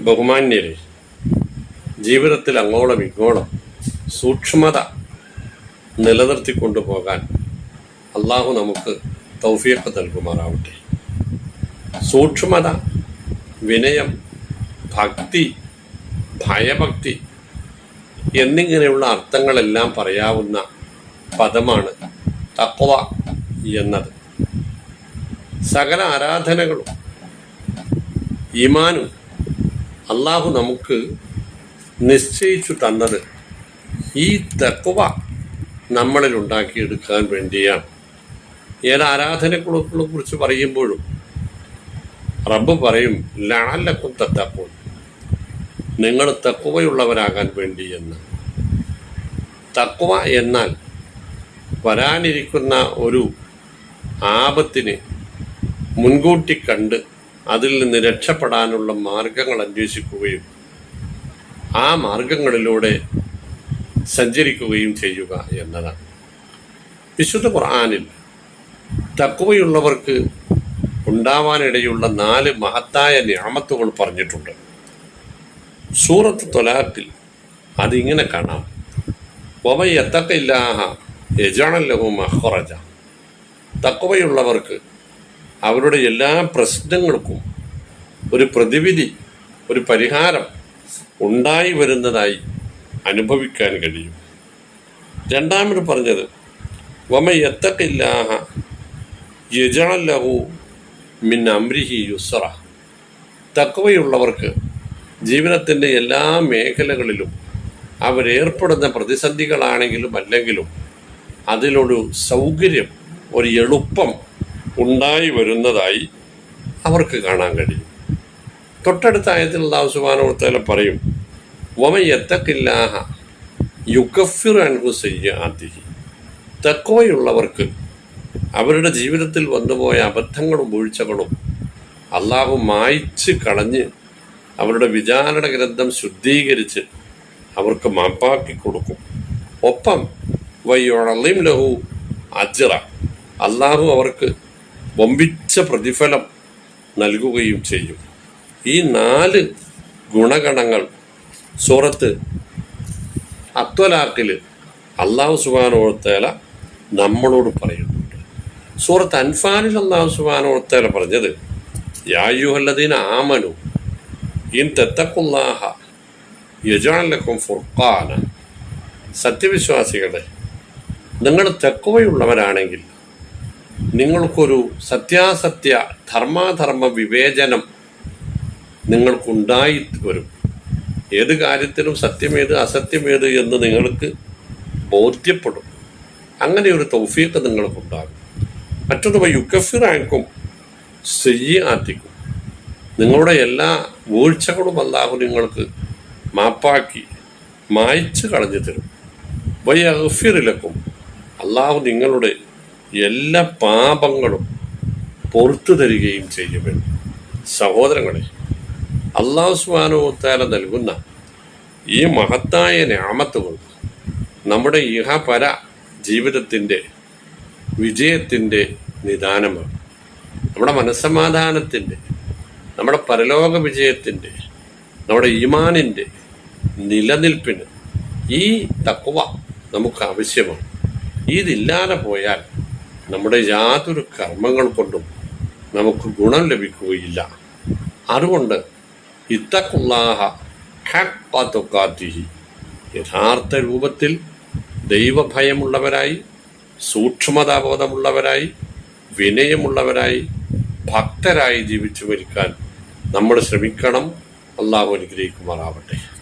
ബഹുമാന്യരെ ജീവിതത്തിൽ അങ്ങോളം ഇങ്ങോളം സൂക്ഷ്മത നിലനിർത്തിക്കൊണ്ടു പോകാൻ അള്ളാഹു നമുക്ക് തൗഫീഖ് നൽകുമാറാവട്ടെ. സൂക്ഷ്മത വിനയം ഭക്തി ഭയഭക്തി എന്നിങ്ങനെയുള്ള അർത്ഥങ്ങളെല്ലാം പറയാവുന്ന പദമാണ് തക്വ എന്നത്. സകല ആരാധനകളും ഈമാനും അള്ളാഹു നമുക്ക് നിശ്ചയിച്ചു തന്നത് ഈ തക്വ നമ്മളിൽ ഉണ്ടാക്കിയെടുക്കാൻ വേണ്ടിയാണ്. ഏത് ആരാധനകളെ കുറിച്ച് പറയുമ്പോഴും റബ്ബ് പറയും ലാലക്കും തത്തപ്പോൾ നിങ്ങൾ തക്കുവയുള്ളവരാകാൻ വേണ്ടി എന്ന്. തക്കുവ എന്നാൽ വരാനിരിക്കുന്ന ഒരു ആപത്തിന് മുൻകൂട്ടി കണ്ട് അതിൽ നിന്ന് രക്ഷപ്പെടാനുള്ള മാർഗങ്ങൾ അന്വേഷിക്കുകയും ആ മാർഗങ്ങളിലൂടെ സഞ്ചരിക്കുകയും ചെയ്യുക എന്നതാണ്. വിശുദ്ധ ഖുർആാനിൽ തക്കുവയുള്ളവർക്ക് ഉണ്ടാവാനിടയുള്ള നാല് മഹത്തായ ഞാമത്തുകൾ പറഞ്ഞിട്ടുണ്ട്. സൂറത്ത് തൊലാത്തിൽ അതിങ്ങനെ കാണാം. ഒവയത്തക്കില്ലാഹ യജാണല്ലഹു മഹറജ തക്കവയുള്ളവർക്ക് അവരുടെ എല്ലാ പ്രശ്നങ്ങൾക്കും ഒരു പ്രതിവിധി ഒരു പരിഹാരം ഉണ്ടായി വരുന്നതായി അനുഭവിക്കാൻ കഴിയും. രണ്ടാമത് പറഞ്ഞത് വമയത്തക്കില്ലാഹ യജാണല്ലഹു മിൻ അമ്രിഹി യുസ്ര തക്കവയുള്ളവർക്ക് ജീവിതത്തിന്റെ എല്ലാ മേഖലകളിലും അവരേർപ്പെടുന്ന പ്രതിസന്ധികളാണെങ്കിലും അല്ലെങ്കിലും അതിലൊരു സൗകര്യം ഒരു എളുപ്പം ഉണ്ടായി വരുന്നതായി അവർക്ക് കാണാൻ കഴിയും. തൊട്ടടുത്ത ആയത്തിൽ അള്ളാഹു സുബാനോർത്തേല പറയും വമ എത്തക്കില്ലാഹ യുഗഫിർ അൻഹു സയ്യാതിഹി തക്കോയുള്ളവർക്ക് അവരുടെ ജീവിതത്തിൽ വന്നുപോയ അബദ്ധങ്ങളും വീഴ്ചകളും അള്ളാഹു മായ്ച്ച് കളഞ്ഞ് അവരുടെ വിചാരണ ഗ്രന്ഥം ശുദ്ധീകരിച്ച് അവർക്ക് മാപ്പാക്കി കൊടുക്കും. ഒപ്പം വയ്യോളീം ലഹു അജിറ അള്ളാഹു അവർക്ക് വമ്പിച്ച പ്രതിഫലം നൽകുകയും ചെയ്യും. ഈ നാല് ഗുണഗണങ്ങൾ സൂറത്ത് അത്വലാക്കിൽ അള്ളാഹു സുബാനോർത്തേല നമ്മളോട് പറയുന്നുണ്ട്. സൂറത്ത് അൻഫാനിൽ അള്ളാഹു സുബാനോർത്തേല പറഞ്ഞത് യായുഹല്ലദീൻ ആമനു ഇൻ തെത്തക്കുന്നാഹ യജാലക്കും ഫുർഖാന സത്യവിശ്വാസികളെ നിങ്ങൾ തെക്കുവയുള്ളവരാണെങ്കിൽ നിങ്ങൾക്കൊരു സത്യാസത്യ ധർമാധർമ്മ വിവേചനം നിങ്ങൾക്കുണ്ടായി വരും. ഏത് കാര്യത്തിലും സത്യമേത് അസത്യമേത് എന്ന് നിങ്ങൾക്ക് ബോധ്യപ്പെടും. അങ്ങനെ ഒരു തൗഫീഖ് നിങ്ങൾക്കുണ്ടാകും. മറ്റൊന്ന് യുക്കഫിറാക്കും സെയ്യാത്തിക്കും നിങ്ങളുടെ എല്ലാ വീഴ്ചകളും അല്ലാഹു നിങ്ങൾക്ക് മാപ്പാക്കി മായ്ച്ചു കളഞ്ഞു തരും. വയ്യഫിറിലക്കും അള്ളാഹു നിങ്ങളുടെ എല്ലാ പാപങ്ങളും പുറത്തു തരികയും ചെയ്യുമെന്ന്. സഹോദരങ്ങളെ അള്ളാഹു സ്വാനോത്താല നൽകുന്ന ഈ മഹത്തായ ഞാമത്തുകൾ നമ്മുടെ ഇഹപര ജീവിതത്തിന്റെ വിജയത്തിന്റെ നിദാനമാണ്. നമ്മുടെ മനസ്സമാധാനത്തിന്റെ നമ്മുടെ പരലോക വിജയത്തിന്റെ നമ്മുടെ ഈമാനിന്റെ നിലനിൽപ്പിന് ഈ തക്കുവ നമുക്ക് ആവശ്യമാണ് ഇതില്ലാതെ പോയാൽ നമ്മുടെ യാതൊരു കർമ്മങ്ങൾ കൊണ്ടും നമുക്ക് ഗുണം ലഭിക്കുകയില്ല. അതുകൊണ്ട് ഇത്തക്കുള്ളാഹ ഹക്കാത്തിഹി യഥാർത്ഥ രൂപത്തിൽ ദൈവഭയമുള്ളവരായി സൂക്ഷ്മതാബോധമുള്ളവരായി വിനയമുള്ളവരായി ഭക്തരായി ജീവിച്ചു മരിക്കാൻ നമ്മൾ ശ്രമിക്കണം. അള്ളാഹു അനുഗ്രഹിക്കുമാറാവട്ടെ.